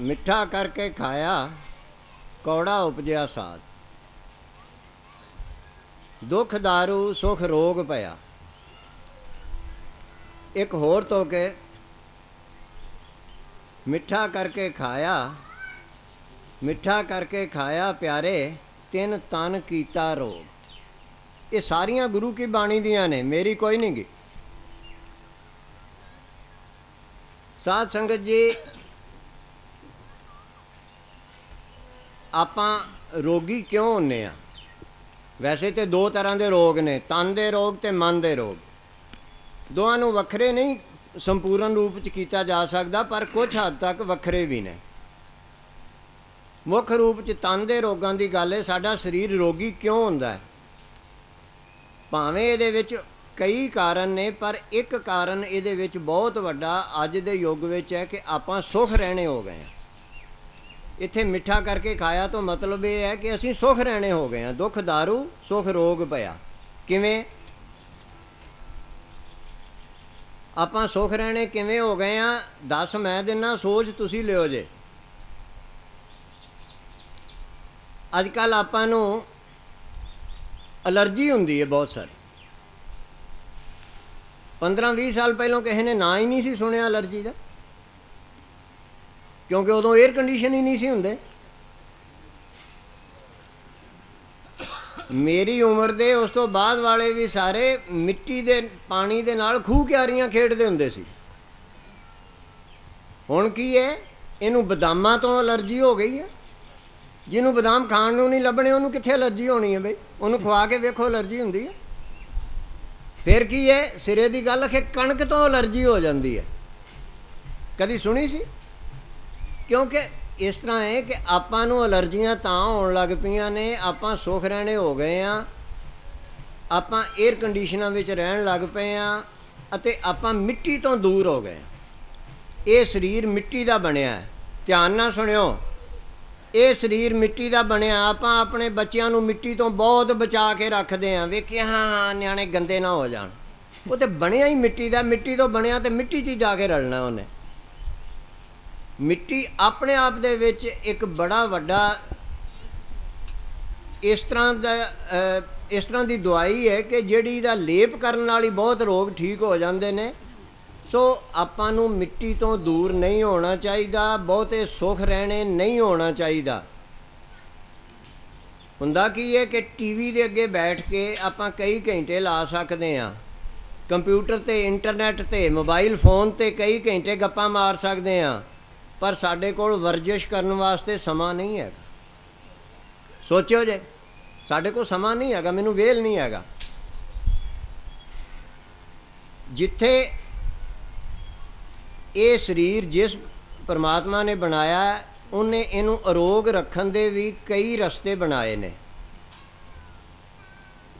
ਮਿੱਠਾ ਕਰਕੇ ਖਾਇਆ, ਕੌੜਾ ਉਪਜਿਆ ਸਾਧ ਦੁੱਖ दारू ਸੁਖ ਰੋਗ ਪਿਆ। ਇੱਕ ਹੋਰ ਤੋਂ ਕੇ ਮਿੱਠਾ ਕਰਕੇ ਖਾਇਆ, ਮਿੱਠਾ ਕਰਕੇ ਖਾਇਆ ਪਿਆਰੇ, ਤਿੰਨ ਤਨ ਕੀਤਾ ਰੋਗ। ਇਹ ਸਾਰੀਆਂ ਗੁਰੂ ਕੀ ਬਾਣੀ ਦੀਆਂ ਨੇ, ਮੇਰੀ ਕੋਈ ਨਹੀਂ ਗੀ ਸਾਧ ਸੰਗਤ ਜੀ ਆਪਾਂ ਰੋਗੀ ਕਿਉਂ ਹੁੰਨੇ ਆ? ਵੈਸੇ ਤੇ ਦੋ ਤਰ੍ਹਾਂ ਦੇ ਰੋਗ ਨੇ, ਤਨ ਦੇ ਰੋਗ ਤੇ ਮਨ ਦੇ ਰੋਗ। ਦੋਹਾਂ ਨੂੰ ਵੱਖਰੇ ਨਹੀਂ ਸੰਪੂਰਨ ਰੂਪ ਚ ਕੀਤਾ ਜਾ ਸਕਦਾ, ਪਰ ਕੁਝ ਹੱਦ ਤੱਕ ਵੱਖਰੇ ਵੀ ਨੇ। ਮੁੱਖ ਰੂਪ ਚ ਤਨ ਦੇ ਰੋਗਾਂ ਦੀ ਗੱਲ ਹੈ ਸਾਡਾ ਸਰੀਰ ਰੋਗੀ ਕਿਉਂ ਹੁੰਦਾ ਹੈ? ਭਾਵੇਂ ਇਹਦੇ ਵਿੱਚ ਕਈ ਕਾਰਨ ਨੇ, ਪਰ ਇੱਕ ਕਾਰਨ ਇਹਦੇ ਵਿੱਚ ਬਹੁਤ ਵੱਡਾ ਅੱਜ ਦੇ ਯੁੱਗ ਵਿੱਚ ਹੈ ਕਿ ਆਪਾਂ ਸੁਖ ਰਹਿਣੇ ਹੋ ਗਏ ਹਾਂ। ਇੱਥੇ ਮਿੱਠਾ ਕਰਕੇ ਖਾਇਆ ਤੋਂ ਮਤਲਬ ਇਹ ਹੈ ਕਿ ਅਸੀਂ ਸੁਖ ਰਹਿਣੇ ਹੋ ਗਏ ਹਾਂ। ਦੁੱਖ दारू ਸੁਖ, ਰੋਗ ਪਿਆ। ਕਿਵੇਂ? ਆਪਾਂ ਸੁਖ ਰਹਿਣੇ ਕਿਵੇਂ ਹੋ ਗਏ ਆ 10 ਮੈਂ ਦਿਨਾ, ਸੋਚ ਤੁਸੀਂ ਲਿਓ ਜੇ। ਅੱਜ ਕੱਲ ਆਪਾਂ ਨੂੰ ਅਲਰਜੀ ਹੁੰਦੀ ਹੈ ਬਹੁਤ ਸਾਰੀ। 15-20 ਸਾਲ ਪਹਿਲਾਂ ਕਿਸੇ ਨੇ ਨਾਂ ਹੀ ਨਹੀਂ ਸੀ ਸੁਣਿਆ ਅਲਰਜੀ ਦਾ। ਕਿਉਂਕਿ ਉਦੋਂ 에ਅਰ ਕੰਡੀਸ਼ਨ ਹੀ ਨਹੀਂ ਸੀ ਹੁੰਦੇ। ਮੇਰੀ ਉਮਰ ਦੇ ਉਸ ਤੋਂ ਬਾਅਦ ਵਾਲੇ ਵੀ ਸਾਰੇ ਮਿੱਟੀ ਦੇ, ਪਾਣੀ ਦੇ ਨਾਲ ਖੂਹ ਕਿਆਰੀਆਂ ਖੇਡਦੇ ਹੁੰਦੇ ਸੀ। ਹੁਣ ਕੀ ਹੈ? ਇਹਨੂੰ ਬਦਾਮਾਂ ਤੋਂ ਅਲਰਜੀ ਹੋ ਗਈ ਹੈ। ਜਿਹਨੂੰ ਬਦਾਮ ਖਾਣ ਨੂੰ ਨਹੀਂ ਲੱਭਣੇ, ਉਹਨੂੰ ਕਿੱਥੇ ਅਲਰਜੀ ਹੋਣੀ ਹੈ ਬਈ? ਉਹਨੂੰ ਖਵਾ ਕੇ ਵੇਖੋ ਅਲਰਜੀ ਹੁੰਦੀ ਹੈ। ਫਿਰ ਕੀ ਹੈ? ਸਿਰੇ ਦੀ ਗੱਲ ਕਿ ਕਣਕ ਤੋਂ ਅਲਰਜੀ ਹੋ ਜਾਂਦੀ ਹੈ। ਕਦੀ ਸੁਣੀ ਸੀ? ਕਿਉਂਕਿ ਇਸ ਤਰ੍ਹਾਂ ਹੈ ਕਿ ਆਪਾਂ ਨੂੰ ਅਲਰਜੀਆਂ ਤਾਂ ਹੋਣ ਲੱਗ ਪਈਆਂ ਨੇ, ਆਪਾਂ ਸੁਖ ਰਹਿਣੇ ਹੋ ਗਏ ਆ, ਆਪਾਂ 에ਅਰ ਕੰਡੀਸ਼ਨਾਂ ਵਿੱਚ ਰਹਿਣ ਲੱਗ ਪਏ ਆ ਅਤੇ ਆਪਾਂ ਮਿੱਟੀ ਤੋਂ ਦੂਰ ਹੋ ਗਏ ਇਹ ਸਰੀਰ ਮਿੱਟੀ ਦਾ ਬਣਿਆ ਹੈ। ਧਿਆਨ ਨਾਲ ਸੁਣਿਓ, ਇਹ ਸਰੀਰ ਮਿੱਟੀ ਦਾ ਬਣਿਆ, ਆਪਾਂ ਆਪਣੇ ਬੱਚਿਆਂ ਨੂੰ ਮਿੱਟੀ ਤੋਂ ਬਹੁਤ ਬਚਾ ਕੇ ਰੱਖਦੇ ਆਂ। ਵੇਖਿਆ, ਹਾਂ ਹਾਂ, ਨਿਆਣੇ ਗੰਦੇ ਨਾ ਹੋ ਜਾਣ। ਉਹ ਤੇ ਬਣਿਆ ਹੀ ਮਿੱਟੀ ਦਾ, ਮਿੱਟੀ ਤੋਂ ਬਣਿਆ ਤੇ ਮਿੱਟੀ 'ਚ ਹੀ ਜਾ ਕੇ ਰਲਣਾ ਉਹਨੇ। ਮਿੱਟੀ ਆਪਣੇ ਆਪ ਦੇ ਵਿੱਚ ਇੱਕ ਬੜਾ ਵੱਡਾ ਇਸ ਤਰ੍ਹਾਂ ਦਾ ਇਸ ਤਰ੍ਹਾਂ ਦੀ ਦਵਾਈ ਹੈ ਕਿ ਜਿਹੜੀ ਦਾ ਲੇਪ ਕਰਨ ਨਾਲ ਹੀ ਬਹੁਤ ਰੋਗ ਠੀਕ ਹੋ ਜਾਂਦੇ ਨੇ। ਸੋ ਆਪਾਂ ਨੂੰ ਮਿੱਟੀ ਤੋਂ ਦੂਰ ਨਹੀਂ ਹੋਣਾ ਚਾਹੀਦਾ, ਬਹੁਤੇ ਸੁਖ ਰਹਿਣੇ ਨਹੀਂ ਹੋਣਾ ਚਾਹੀਦਾ। ਹੁੰਦਾ ਕੀ ਹੈ ਕਿ ਟੀਵੀ ਦੇ ਅੱਗੇ ਬੈਠ ਕੇ ਆਪਾਂ ਕਈ ਘੰਟੇ ਲਾ ਸਕਦੇ ਹਾਂ। ਕੰਪਿਊਟਰ ਤੇ ਇੰਟਰਨੈਟ ਤੇ, ਮੋਬਾਈਲ ਫੋਨ ਤੇ ਕਈ ਘੰਟੇ ਗੱਪਾਂ ਮਾਰ ਸਕਦੇ ਹਾਂ। ਪਰ ਸਾਡੇ ਕੋਲ ਵਰਜਿਸ਼ ਕਰਨ ਵਾਸਤੇ ਸਮਾਂ ਨਹੀਂ ਹੈਗਾ। ਸੋਚਿਓ ਜੇ, ਸਾਡੇ ਕੋਲ ਸਮਾਂ ਨਹੀਂ ਹੈਗਾ, ਮੈਨੂੰ ਵੇਲ ਨਹੀਂ ਹੈਗਾ। ਜਿੱਥੇ ਇਹ ਸਰੀਰ ਜਿਸ ਪਰਮਾਤਮਾ ਨੇ ਬਣਾਇਆ, ਉਹਨੇ ਇਹਨੂੰ ਅਰੋਗ ਰੱਖਣ ਦੇ ਵੀ ਕਈ ਰਸਤੇ ਬਣਾਏ ਨੇ।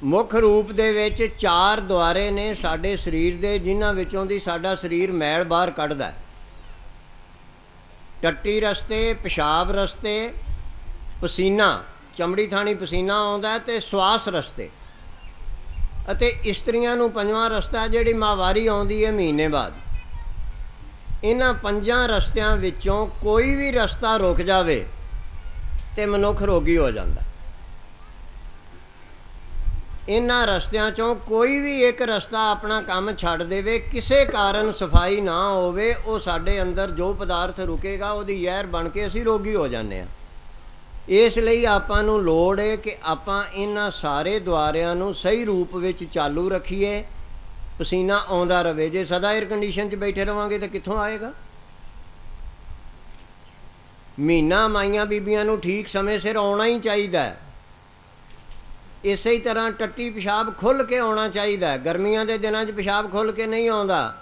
ਮੁੱਖ ਰੂਪ ਦੇ ਵਿੱਚ ਚਾਰ ਦੁਆਰੇ ਨੇ ਸਾਡੇ ਸਰੀਰ ਦੇ, ਜਿਨ੍ਹਾਂ ਵਿੱਚੋਂ ਦੀ ਸਾਡਾ ਸਰੀਰ ਮੈਲ ਬਾਹਰ ਕੱਢਦਾ ਹੈ। ਟੱਟੀ ਰਸਤੇ, ਪਿਸ਼ਾਬ ਰਸਤੇ, ਪਸੀਨਾ, ਚਮੜੀ ਥਾਣੀ ਪਸੀਨਾ ਆਉਂਦਾ ਹੈ ਤੇ ਸਵਾਸ ਰਸਤੇ। ਅਤੇ ਇਸਤਰੀਆਂ ਨੂੰ ਪੰਜਵਾਂ ਰਸਤਾ ਜਿਹੜੀ ਮਾਹਵਾਰੀ ਆਉਂਦੀ ਹੈ ਮਹੀਨੇ ਬਾਅਦ। ਇਹਨਾਂ ਪੰਜਾਂ ਰਸਤਿਆਂ ਵਿੱਚੋਂ ਕੋਈ ਵੀ ਰਸਤਾ ਰੁਕ ਜਾਵੇ ਤੇ ਮਨੁੱਖ ਰੋਗੀ ਹੋ ਜਾਂਦਾ। ਇਹਨਾਂ ਰਸਤਿਆਂ ਚੋਂ ਕੋਈ ਵੀ ਇੱਕ ਰਸਤਾ ਆਪਣਾ ਕੰਮ ਛੱਡ ਦੇਵੇ, ਕਿਸੇ ਕਾਰਨ ਸਫ਼ਾਈ ਨਾ ਹੋਵੇ, ਉਹ ਸਾਡੇ ਅੰਦਰ ਜੋ ਪਦਾਰਥ ਰੁਕੇਗਾ, ਉਹਦੀ ਜ਼ਹਿਰ ਬਣ ਕੇ ਅਸੀਂ ਰੋਗੀ ਹੋ ਜਾਂਦੇ ਆ ਇਸ ਲਈ ਆਪਾਂ ਨੂੰ ਲੋੜ ਹੈ ਕਿ ਆਪਾਂ ਇਹਨਾਂ ਸਾਰੇ ਦੁਆਰਿਆਂ ਨੂੰ ਸਹੀ ਰੂਪ ਵਿੱਚ ਚਾਲੂ ਰੱਖੀਏ। ਪਸੀਨਾ ਆਉਂਦਾ ਰਵੇ, ਜੇ ਸਦਾ 에ਅਰ ਕੰਡੀਸ਼ਨ 'ਚ ਬੈਠੇ ਰਵਾਂਗੇ ਤਾਂ ਕਿੱਥੋਂ ਆਏਗਾ? ਮਹੀਨਾ ਮਾਈਆਂ ਬੀਬੀਆਂ ਨੂੰ ਠੀਕ ਸਮੇਂ ਸਿਰ ਆਉਣਾ ਹੀ ਚਾਹੀਦਾ ਹੈ। ਇਸੇ ਹੀ ਤਰ੍ਹਾਂ ਟੱਟੀ ਪਿਸ਼ਾਬ ਖੁੱਲ ਕੇ ਆਉਣਾ ਚਾਹੀਦਾ ਗਰਮੀਆਂ ਦੇ ਦਿਨਾਂ 'ਚ ਪਿਸ਼ਾਬ ਖੁੱਲ ਕੇ ਨਹੀਂ ਆਉਂਦਾ।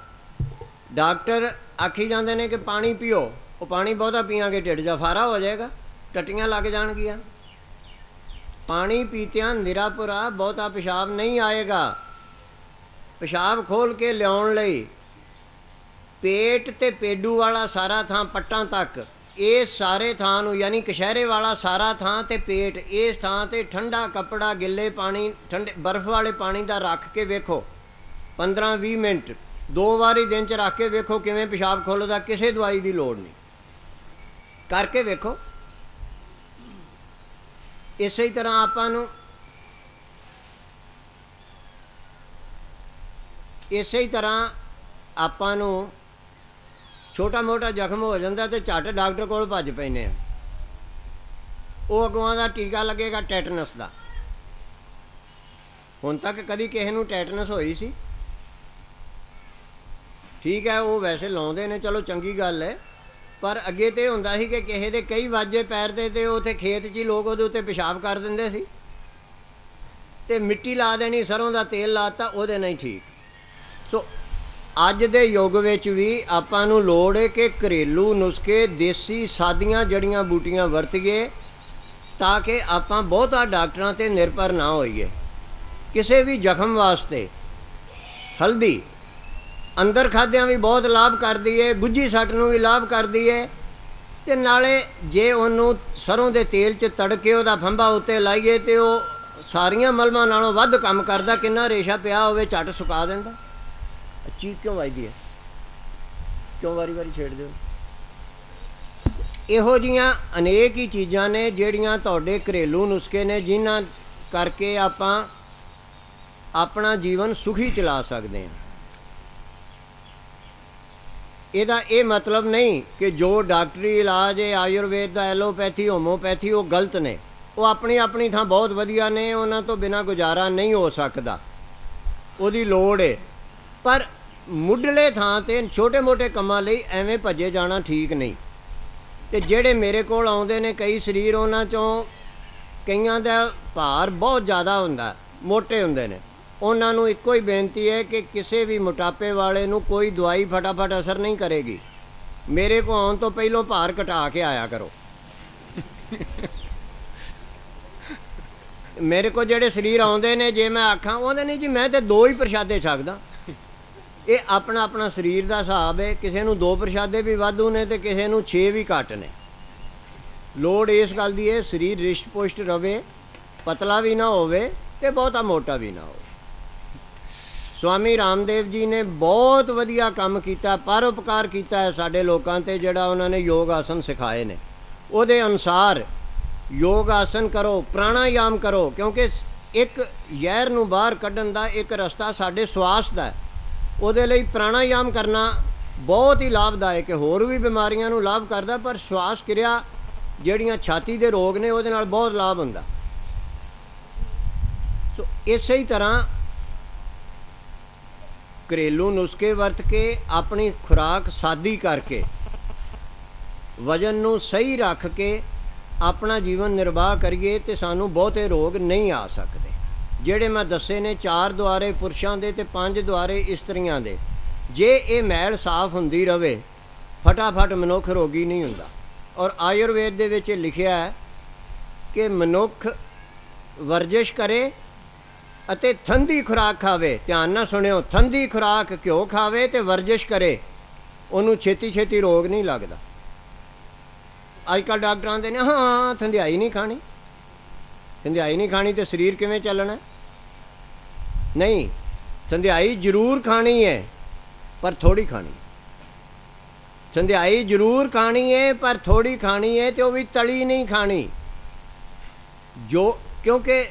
ਡਾਕਟਰ ਆਖੀ ਜਾਂਦੇ ਨੇ ਕਿ ਪਾਣੀ ਪੀਓ, ਉਹ ਪਾਣੀ ਬਹੁਤਾ ਪੀਾਂਗੇ ਢਿੱਡ ਜਫਾਰਾ ਹੋ ਜਾਏਗਾ, ਟੱਟੀਆਂ ਲੱਗ ਜਾਣਗੀਆਂ। ਪਾਣੀ ਪੀਤਿਆਂ ਨਿਰਾਪੁਰਾ ਬਹੁਤਾ ਪਿਸ਼ਾਬ ਨਹੀਂ ਆਏਗਾ। ਪਿਸ਼ਾਬ ਖੋਲ ਕੇ ਲਿਆਉਣ ਲਈ ਪੇਟ ਤੇ ਪੇਡੂ ਵਾਲਾ ਸਾਰਾ ਥਾਂ ਪੱਟਾਂ ਤੱਕ ਇਹ ਸਾਰੇ ਥਾਂ ਨੂੰ, ਯਾਨੀ ਕਸ਼ਹਿਰੇ ਵਾਲਾ ਸਾਰਾ ਥਾਂ ਤੇ ਪੇਟ, ਇਸ ਥਾਂ ਤੇ ਠੰਡਾ ਕੱਪੜਾ, ਗਿੱਲੇ ਪਾਣੀ, ਠੰਡੇ ਬਰਫ਼ ਵਾਲੇ ਪਾਣੀ ਦਾ ਰੱਖ ਕੇ ਵੇਖੋ। 15-20 ਮਿੰਟ, ਦੋ ਵਾਰੀ ਦਿਨ ਚ ਰੱਖ ਕੇ ਵੇਖੋ ਕਿਵੇਂ ਪਿਸ਼ਾਬ ਖੁੱਲਦਾ ਕਿਸੇ ਦਵਾਈ ਦੀ ਲੋੜ ਨਹੀਂ। ਕਰਕੇ ਵੇਖੋ। ਇਸੇ ਹੀ ਤਰ੍ਹਾਂ ਆਪਾਂ ਨੂੰ, ਇਸੇ ਹੀ ਤਰ੍ਹਾਂ ਆਪਾਂ ਨੂੰ ਛੋਟਾ ਮੋਟਾ ਜ਼ਖਮ ਹੋ ਜਾਂਦਾ ਤੇ ਝੱਟ ਡਾਕਟਰ ਕੋਲ ਭੱਜ ਪੈਨੇ ਆ। ਉਹ ਅਗਵਾਂ ਦਾ ਟੀਕਾ ਲੱਗੇਗਾ ਟੈਟਨਸ ਦਾ। ਹੁਣ ਤੱਕ ਕਦੀ ਕਿਸੇ ਨੂੰ ਟੈਟਨਸ ਹੋਈ ਸੀ। ਠੀਕ ਹੈ, ਉਹ ਵੈਸੇ ਲਾਉਂਦੇ ਨੇ, ਚਲੋ ਚੰਗੀ ਗੱਲ ਹੈ। ਪਰ ਅੱਗੇ ਤੇ ਇਹ ਹੁੰਦਾ ਸੀ ਕਿ ਕਿਸੇ ਦੇ ਕਈ ਵਾਜੇ ਪੈਰ ਤੇ ਤੇ ਉਥੇ ਖੇਤ 'ਚ ਹੀ ਲੋਕ ਉਹਦੇ ਉੱਤੇ ਪਿਸ਼ਾਬ ਕਰ ਦਿੰਦੇ ਸੀ। ਤੇ ਮਿੱਟੀ ਲਾ ਦੇਣੀ, ਸਰੋਂ ਦਾ ਤੇਲ ਲਾਤਾ, ਉਹਦੇ ਨਾਲ ਹੀ ਠੀਕ। ਸੋ ਅੱਜ ਦੇ ਯੁੱਗ ਵਿੱਚ ਵੀ ਆਪਾਂ ਨੂੰ ਲੋੜ ਹੈ ਕਿ ਘਰੇਲੂ ਨੁਸਖੇ ਦੇਸੀ ਸਾਦੀਆਂ ਜੜੀਆਂ ਬੂਟੀਆਂ ਵਰਤੀਏ ਤਾਂ ਕਿ ਆਪਾਂ ਬਹੁਤਾ ਡਾਕਟਰਾਂ ਤੇ ਨਿਰਭਰ ਨਾ ਹੋਈਏ। ਕਿਸੇ ਵੀ ਜ਼ਖਮ ਵਾਸਤੇ ਹਲਦੀ ਅੰਦਰ ਖਾਦਿਆਂ ਵੀ ਬਹੁਤ ਲਾਭ ਕਰਦੀ ਏ ਗੁੱਜੀ ਸੱਟ ਨੂੰ ਵੀ ਲਾਭ ਕਰਦੀ ਏ ਤੇ ਨਾਲੇ ਜੇ ਉਹਨੂੰ ਸਰੋਂ ਦੇ ਤੇਲ 'ਚ ਤੜਕੇ ਉਹਦਾ ਫੰਬਾ ਉੱਤੇ ਲਾਈਏ ਤੇ ਉਹ ਸਾਰੀਆਂ ਮਲਮਾਂ ਨਾਲੋਂ ਵੱਧ ਕੰਮ ਕਰਦਾ, ਕਿੰਨਾ ਰੇਸ਼ਾ ਪਿਆ ਹੋਵੇ, ਝੱਟ ਸੁਕਾ ਦਿੰਦਾ। ਚੀਕ ਕਿਉਂ ਵੱਜਦੀ ਹੈ? ਕਿਉਂ ਵਾਰੀ ਵਾਰੀ ਛੇੜਦੇ ਹੋ? ਇਹੋ ਜੀਆਂ ਅਨੇਕ ਹੀ ਚੀਜ਼ਾਂ ਨੇ ਜਿਹੜੀਆਂ ਤੁਹਾਡੇ ਘਰੇਲੂ ਨੁਸਖੇ ਨੇ, ਜਿਨ੍ਹਾਂ ਕਰਕੇ ਆਪਾਂ ਆਪਣਾ ਜੀਵਨ ਸੁਖੀ ਚਲਾ ਸਕਦੇ ਹਾਂ। ਇਹਦਾ ਇਹ ਮਤਲਬ ਨਹੀਂ ਕਿ ਜੋ ਡਾਕਟਰੀ ਇਲਾਜ ਹੈ, ਆਯੁਰਵੇਦ ਦਾ, ਐਲੋਪੈਥੀ ਹੋਮੋਪੈਥੀ ਉਹ ਗਲਤ ਨੇ। ਉਹ ਆਪਣੀ ਆਪਣੀ ਥਾਂ ਬਹੁਤ ਵਧੀਆ ਨੇ, ਉਹਨਾਂ ਤੋਂ ਬਿਨਾ ਗੁਜ਼ਾਰਾ ਨਹੀਂ ਹੋ ਸਕਦਾ। ਉਹਦੀ ਲੋੜ ਹੈ। ਪਰ ਮੁੱਢਲੇ ਥਾਂ ਤੇ ਛੋਟੇ-ਮੋਟੇ ਕੰਮਾਂ ਲਈ ਐਵੇਂ ਭੱਜੇ ਜਾਣਾ ਠੀਕ ਨਹੀਂ। ਤੇ ਜਿਹੜੇ ਮੇਰੇ ਕੋਲ ਆਉਂਦੇ ਨੇ, ਕਈ ਸਰੀਰ ਉਹਨਾਂ ਚੋਂ, ਕਈਆਂ ਦਾ ਭਾਰ ਬਹੁਤ ਜ਼ਿਆਦਾ ਹੁੰਦਾ, ਮੋਟੇ ਹੁੰਦੇ ਨੇ। ਉਹਨਾਂ ਨੂੰ ਇੱਕੋ ਹੀ ਬੇਨਤੀ ਹੈ ਕਿ ਕਿਸੇ ਵੀ ਮੋਟਾਪੇ ਵਾਲੇ ਨੂੰ ਕੋਈ ਦਵਾਈ ਫਟਾਫਟ ਅਸਰ ਨਹੀਂ ਕਰੇਗੀ। ਮੇਰੇ ਕੋ ਆਉਣ ਤੋਂ ਪਹਿਲਾਂ ਭਾਰ ਘਟਾ ਕੇ ਆਇਆ ਕਰੋ। ਮੇਰੇ ਕੋ ਜਿਹੜੇ ਸਰੀਰ ਆਉਂਦੇ ਨੇ, ਜੇ ਮੈਂ ਆਖਾਂ, ਉਹਦੇ ਨਹੀਂ ਜੀ, ਮੈਂ ਤੇ ਦੋ ਹੀ ਪ੍ਰਸ਼ਾਦੇ ਛਕਦਾ। ਇਹ ਆਪਣਾ ਆਪਣਾ ਸਰੀਰ ਦਾ ਹਿਸਾਬ ਹੈ, ਕਿਸੇ ਨੂੰ ਦੋ ਪ੍ਰਸ਼ਾਦੇ ਵੀ ਵਾਧੂ ਨੇ ਤੇ ਕਿਸੇ ਨੂੰ 6 ਵੀ ਘੱਟ ਨੇ। ਲੋੜ ਇਸ ਗੱਲ ਦੀ ਹੈ, ਸਰੀਰ ਰਿਸ਼ਟ ਪੁਸ਼ਟ ਰਵੇ, ਪਤਲਾ ਵੀ ਨਾ ਹੋਵੇ ਤੇ ਬਹੁਤਾ ਮੋਟਾ ਵੀ ਨਾ ਹੋਵੇ। ਸਵਾਮੀ ਰਾਮਦੇਵ ਜੀ ਨੇ ਬਹੁਤ ਵਧੀਆ ਕੰਮ ਕੀਤਾ ਪਰਉਪਕਾਰ ਕੀਤਾ ਹੈ ਸਾਡੇ ਲੋਕਾਂ ਤੇ, ਜਿਹੜਾ ਉਹਨਾਂ ਨੇ ਯੋਗ ਆਸਨ ਸਿਖਾਏ ਨੇ। ਉਹਦੇ ਅਨੁਸਾਰ ਯੋਗ ਆਸਨ ਕਰੋ, ਪ੍ਰਾਣਾਯਾਮ ਕਰੋ, ਕਿਉਂਕਿ ਇੱਕ ਜ਼ਹਿਰ ਨੂੰ ਬਾਹਰ ਕੱਢਣ ਦਾ ਇੱਕ ਰਸਤਾ ਸਾਡੇ ਸਵਾਸ ਦਾ ਹੈ। ਉਹਦੇ ਲਈ ਪ੍ਰਾਣਾਯਾਮ ਕਰਨਾ ਬਹੁਤ ਹੀ ਲਾਭਦਾਇਕ ਹੈ। ਹੋਰ ਵੀ ਬਿਮਾਰੀਆਂ ਨੂੰ ਲਾਭ ਕਰਦਾ, ਪਰ ਸਵਾਸ ਕਿਰਿਆ ਜਿਹੜੀਆਂ ਛਾਤੀ ਦੇ ਰੋਗ ਨੇ, ਉਹਦੇ ਨਾਲ ਬਹੁਤ ਲਾਭ ਹੁੰਦਾ। ਸੋ ਇਸੇ ਹੀ ਤਰ੍ਹਾਂ ਘਰੇਲੂ ਨੁਸਖੇ ਵਰਤ ਕੇ, ਆਪਣੀ ਖੁਰਾਕ ਸਾਦੀ ਕਰਕੇ, ਵਜਨ ਨੂੰ ਸਹੀ ਰੱਖ ਕੇ, ਆਪਣਾ ਜੀਵਨ ਨਿਰਵਾਹ ਕਰੀਏ ਤੇ ਸਾਨੂੰ ਬਹੁਤੇ ਰੋਗ ਨਹੀਂ ਆ ਸਕਦੇ। ਜਿਹੜੇ ਮੈਂ ਦੱਸੇ ਨੇ, ਚਾਰ ਦੁਆਰੇ ਪੁਰਸ਼ਾਂ ਦੇ ਤੇ ਪੰਜ ਦੁਆਰੇ ਇਸਤਰੀਆਂ ਦੇ। ਜੇ ਇਹ ਮੈਲ ਸਾਫ਼ ਹੁੰਦੀ ਰਵੇ, ਫਟਾਫਟ ਮਨੁੱਖ ਰੋਗੀ ਨਹੀਂ ਹੁੰਦਾ। ਔਰ ਆਯੁਰਵੇਦ ਦੇ ਵਿੱਚ ਲਿਖਿਆ ਹੈ ਕਿ ਮਨੁੱਖ ਵਰਜਿਸ਼ ਕਰੇ ਅਤੇ ਠੰਡੀ ਖੁਰਾਕ ਖਾਵੇ। ਧਿਆਨ ਨਾਲ ਸੁਣਿਓ ਠੰਡੀ ਖੁਰਾਕ ਘਿਓ ਖਾਵੇ ਤੇ ਵਰਜਿਸ਼ ਕਰੇ, ਉਹਨੂੰ ਛੇਤੀ ਛੇਤੀ ਰੋਗ ਨਹੀਂ ਲੱਗਦਾ। ਅੱਜ ਕੱਲ੍ਹ ਡਾਕਟਰਾਂ ਦੇ ਨੇ, ਹਾਂ, ਥੰਧਿਆਈ ਨਹੀਂ ਖਾਣੀ। ਸੰਧਿਆਈ ਨਹੀਂ ਖਾਣੀ ਤੇ ਸਰੀਰ ਕਿਵੇਂ ਚੱਲਣਾ? ਨਹੀਂ, ਸੰਧਿਆਈ ਜ਼ਰੂਰ ਖਾਣੀ ਹੈ, ਪਰ ਥੋੜੀ ਖਾਣੀ ਸੰਧਿਆਈ ਜ਼ਰੂਰ ਖਾਣੀ ਹੈ, ਪਰ ਥੋੜੀ ਖਾਣੀ ਹੈ ਤੇ ਉਹ ਵੀ ਤਲੀ ਨਹੀਂ ਖਾਣੀ। ਜੋ, ਕਿਉਂਕਿ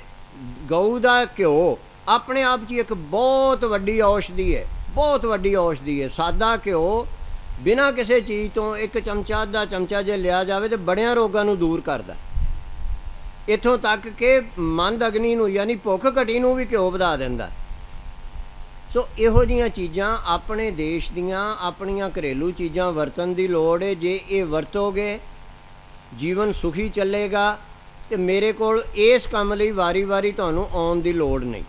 ਗਊ ਦਾ ਘਿਓ ਆਪਣੇ ਆਪ 'ਚ ਇੱਕ ਬਹੁਤ ਵੱਡੀ ਔਸ਼ਧੀ ਹੈ, ਬਹੁਤ ਵੱਡੀ ਔਸ਼ਧੀ ਹੈ। ਸਾਦਾ ਘਿਓ ਬਿਨਾਂ ਕਿਸੇ ਚੀਜ਼ ਤੋਂ ਇੱਕ ਚਮਚਾ ਦਾ ਚਮਚਾ ਜੇ ਲਿਆ ਜਾਵੇ ਤੇ ਬੜਿਆਂ ਰੋਗਾਂ ਨੂੰ ਦੂਰ ਕਰਦਾ ਇਥੋਂ ਤੱਕ ਕਿ ਮੰਦ ਅਗਨੀ ਨੂੰ, ਯਾਨੀ ਭੁੱਖ ਘਟੀ ਨੂੰ ਵੀ ਘਿਓ ਵਧਾ ਦਿੰਦਾ ਸੋ ਇਹੋ ਜੀਆਂ ਚੀਜ਼ਾਂ ਆਪਣੇ ਦੇਸ਼ ਦੀਆਂ, ਆਪਣੀਆਂ ਘਰੇਲੂ ਚੀਜ਼ਾਂ ਵਰਤਣ ਦੀ ਲੋੜ ਹੈ। ਜੇ ਇਹ ਵਰਤੋਗੇ, ਜੀਵਨ ਸੁਖੀ ਚੱਲੇਗਾ ਤੇ ਮੇਰੇ ਕੋਲ ਇਸ ਕੰਮ ਲਈ ਵਾਰੀ-ਵਾਰੀ ਤੁਹਾਨੂੰ ਆਉਣ ਦੀ ਲੋੜ ਨਹੀਂ।